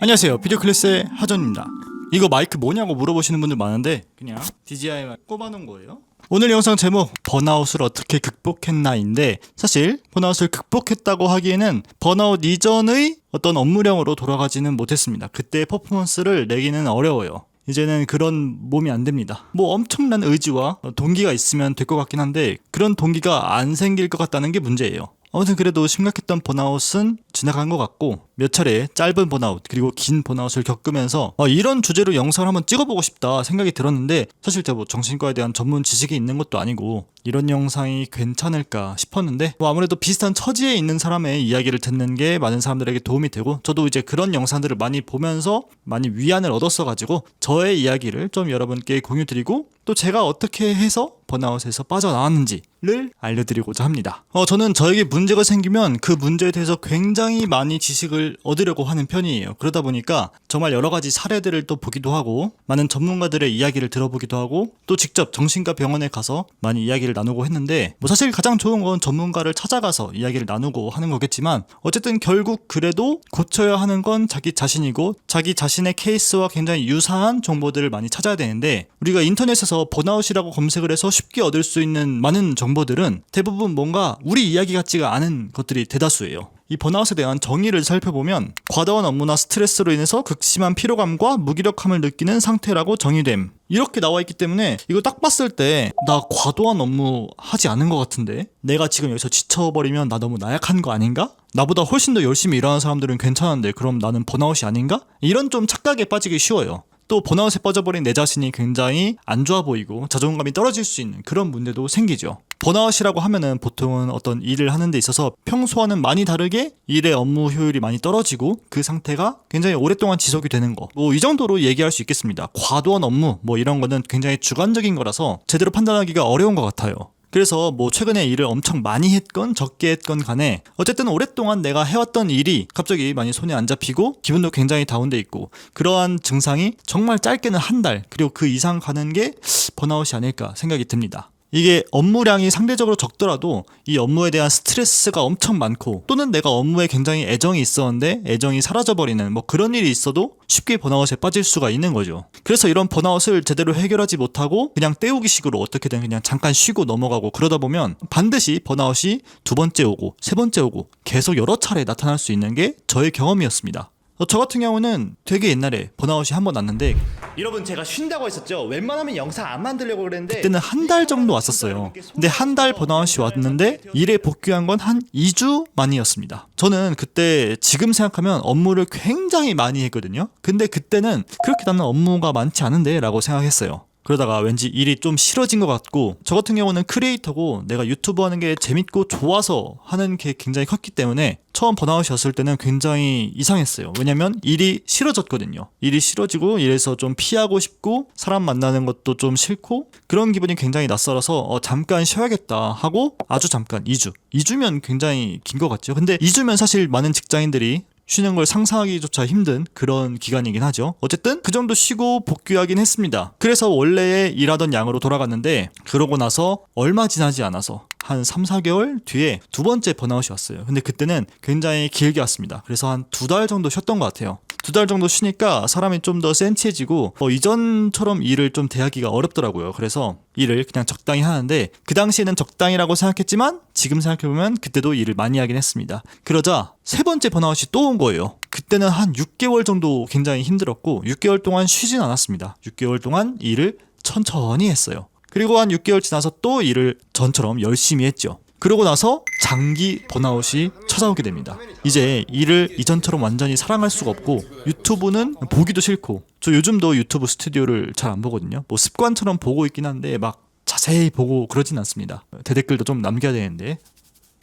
안녕하세요. 비디오 클래스의 하전입니다. 이거 마이크 뭐냐고 물어보시는 분들 많은데 그냥 DJI만 꼽아놓은 거예요. 오늘 영상 제목 번아웃을 어떻게 극복했나인데 사실 번아웃을 극복했다고 하기에는 번아웃 이전의 어떤 업무량으로 돌아가지는 못했습니다. 그때 퍼포먼스를 내기는 어려워요. 이제는 그런 몸이 안 됩니다. 뭐 엄청난 의지와 동기가 있으면 될 것 같긴 한데 그런 동기가 안 생길 것 같다는 게 문제예요. 아무튼 그래도 심각했던 번아웃은 지나간 것 같고 몇 차례 짧은 번아웃 그리고 긴 번아웃을 겪으면서 어, 이런 주제로 영상을 한번 찍어보고 싶다 생각이 들었는데 사실 제가 뭐 정신과에 대한 전문 지식이 있는 것도 아니고 이런 영상이 괜찮을까 싶었는데 뭐 아무래도 비슷한 처지에 있는 사람의 이야기를 듣는 게 많은 사람들에게 도움이 되고 저도 이제 그런 영상들을 많이 보면서 많이 위안을 얻었어 가지고 저의 이야기를 좀 여러분께 공유드리고 또 제가 어떻게 해서 번아웃에서 빠져나왔는지 를 알려드리고자 합니다. 어, 저는 저에게 문제가 생기면 그 문제에 대해서 굉장히 많이 지식을 얻으려고 하는 편이에요. 그러다 보니까 정말 여러 가지 사례들을 또 보기도 하고 많은 전문가들의 이야기를 들어보기도 하고 또 직접 정신과 병원에 가서 많이 이야기를 나누고 했는데 뭐 사실 가장 좋은 건 전문가를 찾아가서 이야기를 나누고 하는 거겠지만 어쨌든 결국 그래도 고쳐야 하는 건 자기 자신이고 자기 자신의 케이스와 굉장히 유사한 정보들을 많이 찾아야 되는데 우리가 인터넷에서 번아웃이라고 검색을 해서 쉽게 얻을 수 있는 많은 정보 들은 대부분 뭔가 우리 이야기 같지가 않은 것들이 대다수예요. 이 번아웃에 대한 정의를 살펴보면 과도한 업무나 스트레스로 인해서 극심한 피로감과 무기력함을 느끼는 상태라고 정의됨. 이렇게 나와 있기 때문에 이거 딱 봤을 때 나 과도한 업무 하지 않은 것 같은데 내가 지금 여기서 지쳐버리면 나 너무 나약한 거 아닌가? 나보다 훨씬 더 열심히 일하는 사람들은 괜찮은데 그럼 나는 번아웃이 아닌가? 이런 좀 착각에 빠지기 쉬워요. 또 번아웃에 빠져버린 내 자신이 굉장히 안 좋아 보이고 자존감이 떨어질 수 있는 그런 문제도 생기죠. 번아웃이라고 하면은 보통은 어떤 일을 하는 데 있어서 평소와는 많이 다르게 일의 업무 효율이 많이 떨어지고 그 상태가 굉장히 오랫동안 지속이 되는 거. 뭐 이 정도로 얘기할 수 있겠습니다. 과도한 업무 뭐 이런 거는 굉장히 주관적인 거라서 제대로 판단하기가 어려운 것 같아요. 그래서 뭐 최근에 일을 엄청 많이 했건 적게 했건 간에 어쨌든 오랫동안 내가 해왔던 일이 갑자기 많이 손에 안 잡히고 기분도 굉장히 다운돼 있고 그러한 증상이 정말 짧게는 한 달 그리고 그 이상 가는 게 번아웃이 아닐까 생각이 듭니다. 이게 업무량이 상대적으로 적더라도 이 업무에 대한 스트레스가 엄청 많고 또는 내가 업무에 굉장히 애정이 있었는데 애정이 사라져버리는 뭐 그런 일이 있어도 쉽게 번아웃에 빠질 수가 있는 거죠. 그래서 이런 번아웃을 제대로 해결하지 못하고 그냥 때우기 식으로 어떻게든 그냥 잠깐 쉬고 넘어가고 그러다 보면 반드시 번아웃이 두 번째 오고 세 번째 오고 계속 여러 차례 나타날 수 있는 게 저의 경험이었습니다. 어, 저 같은 경우는 되게 옛날에 번아웃이 한 번 났는데 여러분 제가 쉰다고 했었죠. 웬만하면 영상 안 만들려고 그랬는데 그때는 한 달 정도 왔었어요. 근데 한 달 번아웃이 왔는데 일에 복귀한 건 한 2주 만이었습니다. 저는 그때 지금 생각하면 업무를 굉장히 많이 했거든요. 근데 그때는 그렇게 나는 업무가 많지 않은데 라고 생각했어요. 그러다가 왠지 일이 좀 싫어진 것 같고 저 같은 경우는 크리에이터고 내가 유튜브 하는 게 재밌고 좋아서 하는 게 굉장히 컸기 때문에 처음 번아웃이었을 때는 굉장히 이상했어요. 왜냐면 일이 싫어졌거든요. 일이 싫어지고 일에서 좀 피하고 싶고 사람 만나는 것도 좀 싫고 그런 기분이 굉장히 낯설어서 어, 잠깐 쉬어야겠다 하고 아주 잠깐 2주. 2주면 굉장히 긴 것 같죠. 근데 2주면 사실 많은 직장인들이 쉬는 걸 상상하기조차 힘든 그런 기간이긴 하죠. 어쨌든 그 정도 쉬고 복귀하긴 했습니다. 그래서 원래의 일하던 양으로 돌아갔는데 그러고 나서 얼마 지나지 않아서 한 3, 4개월 뒤에 두 번째 번아웃이 왔어요. 근데 그때는 굉장히 길게 왔습니다. 그래서 한 두 달 정도 쉬었던 것 같아요. 두 달 정도 쉬니까 사람이 좀 더 센치해지고 어, 이전처럼 일을 좀 대하기가 어렵더라고요. 그래서 일을 그냥 적당히 하는데 그 당시에는 적당이라고 생각했지만 지금 생각해보면 그때도 일을 많이 하긴 했습니다. 그러자 세 번째 번아웃이 또 온 거예요. 그때는 한 6개월 정도 굉장히 힘들었고 6개월 동안 쉬진 않았습니다. 6개월 동안 일을 천천히 했어요. 그리고 한 6개월 지나서 또 일을 전처럼 열심히 했죠. 그러고 나서 장기 번아웃이 찾아오게 됩니다. 이제 일을 이전처럼 완전히 사랑할 수가 없고 유튜브는 보기도 싫고 저 요즘도 유튜브 스튜디오를 잘 안 보거든요. 뭐 습관처럼 보고 있긴 한데 막 자세히 보고 그러진 않습니다. 대댓글도 좀 남겨야 되는데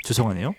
죄송하네요.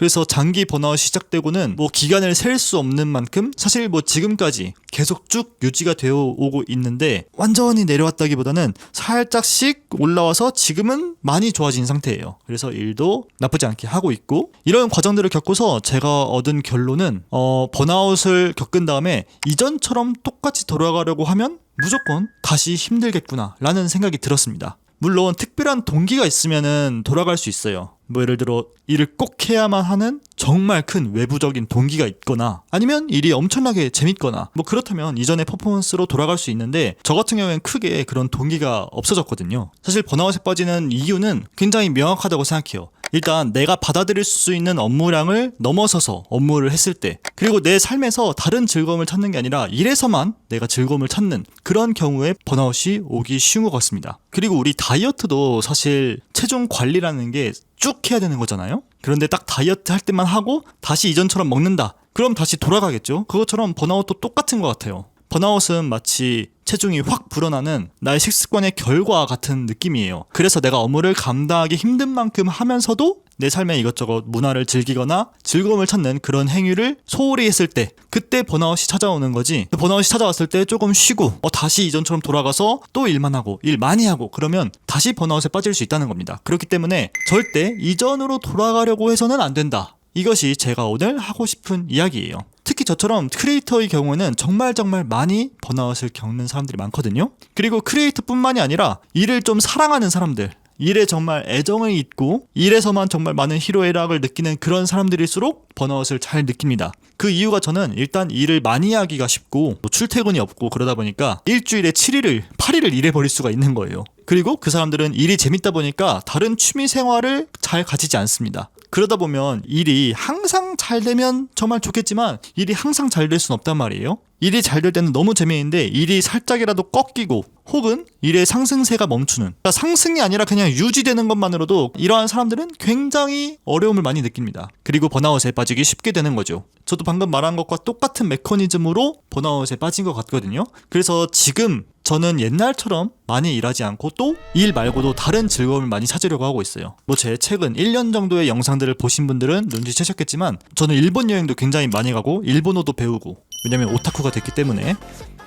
그래서 장기 번아웃 시작되고는 뭐 기간을 셀 수 없는 만큼 사실 뭐 지금까지 계속 쭉 유지가 되어 오고 있는데 완전히 내려왔다기보다는 살짝씩 올라와서 지금은 많이 좋아진 상태예요. 그래서 일도 나쁘지 않게 하고 있고 이런 과정들을 겪고서 제가 얻은 결론은 어 번아웃을 겪은 다음에 이전처럼 똑같이 돌아가려고 하면 무조건 다시 힘들겠구나 라는 생각이 들었습니다. 물론 특별한 동기가 있으면은 돌아갈 수 있어요. 뭐 예를 들어 일을 꼭 해야만 하는 정말 큰 외부적인 동기가 있거나 아니면 일이 엄청나게 재밌거나 뭐 그렇다면 이전의 퍼포먼스로 돌아갈 수 있는데 저 같은 경우에는 크게 그런 동기가 없어졌거든요. 사실 번아웃에 빠지는 이유는 굉장히 명확하다고 생각해요. 일단 내가 받아들일 수 있는 업무량을 넘어서서 업무를 했을 때 그리고 내 삶에서 다른 즐거움을 찾는 게 아니라 일에서만 내가 즐거움을 찾는 그런 경우에 번아웃이 오기 쉬운 것 같습니다. 그리고 우리 다이어트도 사실 체중 관리라는 게 쭉 해야 되는 거잖아요. 그런데 딱 다이어트 할 때만 하고 다시 이전처럼 먹는다. 그럼 다시 돌아가겠죠. 그것처럼 번아웃도 똑같은 것 같아요. 번아웃은 마치 체중이 확 불어나는 나의 식습관의 결과 같은 느낌이에요. 그래서 내가 업무를 감당하기 힘든 만큼 하면서도 내 삶의 이것저것 문화를 즐기거나 즐거움을 찾는 그런 행위를 소홀히 했을 때 그때 번아웃이 찾아오는 거지. 그 번아웃이 찾아왔을 때 조금 쉬고 어, 다시 이전처럼 돌아가서 또 일만 하고 일 많이 하고 그러면 다시 번아웃에 빠질 수 있다는 겁니다. 그렇기 때문에 절대 이전으로 돌아가려고 해서는 안 된다. 이것이 제가 오늘 하고 싶은 이야기예요 특히 저처럼 크리에이터의 경우에는 정말 정말 많이 번아웃을 겪는 사람들이 많거든요 그리고 크리에이터뿐만이 아니라 일을 좀 사랑하는 사람들 일에 정말 애정이 있고 일에서만 정말 많은 희로애락을 느끼는 그런 사람들일수록 번아웃을 잘 느낍니다. 그 이유가 저는 일단 일을 많이 하기가 쉽고 뭐 출퇴근이 없고 그러다 보니까 일주일에 7일을 8일을 일해 버릴 수가 있는 거예요. 그리고 그 사람들은 일이 재밌다 보니까 다른 취미 생활을 잘 가지지 않습니다. 그러다 보면 일이 항상 잘 되면 정말 좋겠지만 일이 항상 잘될 수는 없단 말이에요. 일이 잘 될 때는 너무 재미있는데 일이 살짝이라도 꺾이고 혹은 일의 상승세가 멈추는 그러니까 상승이 아니라 그냥 유지되는 것만으로도 이러한 사람들은 굉장히 어려움을 많이 느낍니다. 그리고 번아웃에 빠지기 쉽게 되는 거죠. 저도 방금 말한 것과 똑같은 메커니즘으로 번아웃에 빠진 것 같거든요. 그래서 지금 저는 옛날처럼 많이 일하지 않고 또 일 말고도 다른 즐거움을 많이 찾으려고 하고 있어요. 뭐 제 최근 1년 정도의 영상들을 보신 분들은 눈치채셨겠지만 저는 일본 여행도 굉장히 많이 가고 일본어도 배우고 왜냐면 오타쿠가 됐기 때문에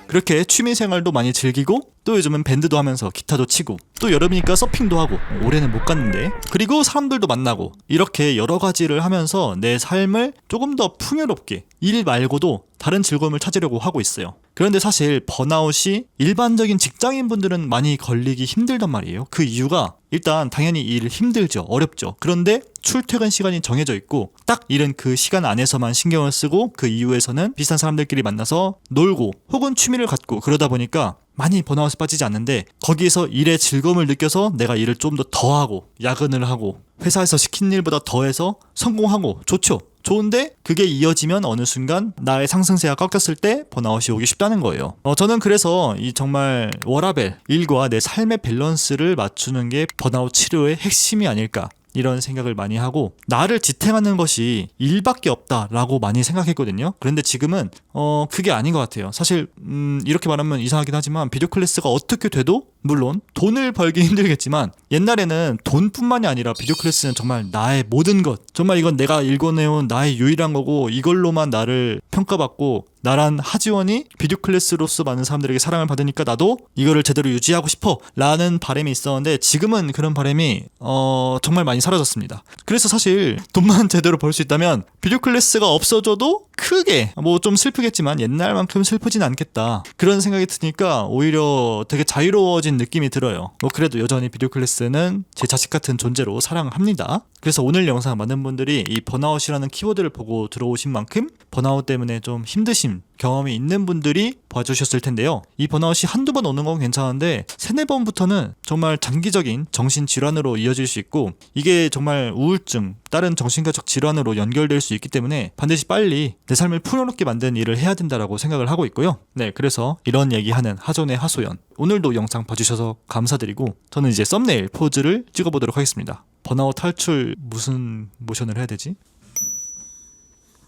그렇게 취미 생활도 많이 즐기고 또 요즘은 밴드도 하면서 기타도 치고 또 여름이니까 서핑도 하고 올해는 못 갔는데 그리고 사람들도 만나고 이렇게 여러 가지를 하면서 내 삶을 조금 더 풍요롭게 일 말고도 다른 즐거움을 찾으려고 하고 있어요. 그런데 사실 번아웃이 일반적인 직장인 분들은 많이 걸리기 힘들단 말이에요. 그 이유가 일단 당연히 일 힘들죠. 어렵죠. 그런데 출퇴근 시간이 정해져 있고 딱 일은 그 시간 안에서만 신경을 쓰고 그 이후에서는 비슷한 사람들끼리 만나서 놀고 혹은 취미를 갖고 그러다 보니까 많이 번아웃에 빠지지 않는데 거기에서 일의 즐거움을 느껴서 내가 일을 좀 더 더하고 야근을 하고 회사에서 시킨 일보다 더해서 성공하고 좋죠. 좋은데 그게 이어지면 어느 순간 나의 상승세가 꺾였을 때 번아웃이 오기 쉽다는 거예요. 어, 저는 그래서 이 정말 워라벨 일과 내 삶의 밸런스를 맞추는 게 번아웃 치료의 핵심이 아닐까. 이런 생각을 많이 하고 나를 지탱하는 것이 일밖에 없다라고 많이 생각했거든요. 그런데 지금은 어 그게 아닌 것 같아요. 사실 음 이렇게 말하면 이상하긴 하지만 비디오 클래스가 어떻게 돼도 물론 돈을 벌기 힘들겠지만 옛날에는 돈뿐만이 아니라 비디오 클래스는 정말 나의 모든 것 정말 이건 내가 읽어내온 나의 유일한 거고 이걸로만 나를 평가받고 나란 하지원이 비디오 클래스로서 많은 사람들에게 사랑을 받으니까 나도 이거를 제대로 유지하고 싶어 라는 바람이 있었는데 지금은 그런 바람이 어 정말 많이 사라졌습니다. 그래서 사실 돈만 제대로 벌 수 있다면 비디오 클래스가 없어져도 크게 뭐 좀 슬프겠지만 옛날만큼 슬프진 않겠다. 그런 생각이 드니까 오히려 되게 자유로워진 느낌이 들어요. 뭐 그래도 여전히 비디오 클래스는 제 자식 같은 존재로 사랑을 합니다. 그래서 오늘 영상 많은 분들이 이 번아웃이라는 키워드를 보고 들어오신 만큼 번아웃 때문에 좀 힘드심 경험이 있는 분들이 봐주셨을 텐데요. 이 번아웃이 한두 번 오는 건 괜찮은데 세네 번부터는 정말 장기적인 정신질환으로 이어질 수 있고 이게 정말 우울증, 다른 정신과적 질환으로 연결될 수 있기 때문에 반드시 빨리 내 삶을 풍요롭게 만드는 일을 해야 된다라고 생각을 하고 있고요. 네, 그래서 이런 얘기하는 하존의 하소연. 오늘도 영상 봐주셔서 감사드리고 저는 이제 썸네일 포즈를 찍어보도록 하겠습니다. 번아웃 탈출 무슨 모션을 해야 되지?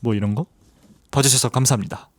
뭐 이런 거? 봐주셔서 감사합니다.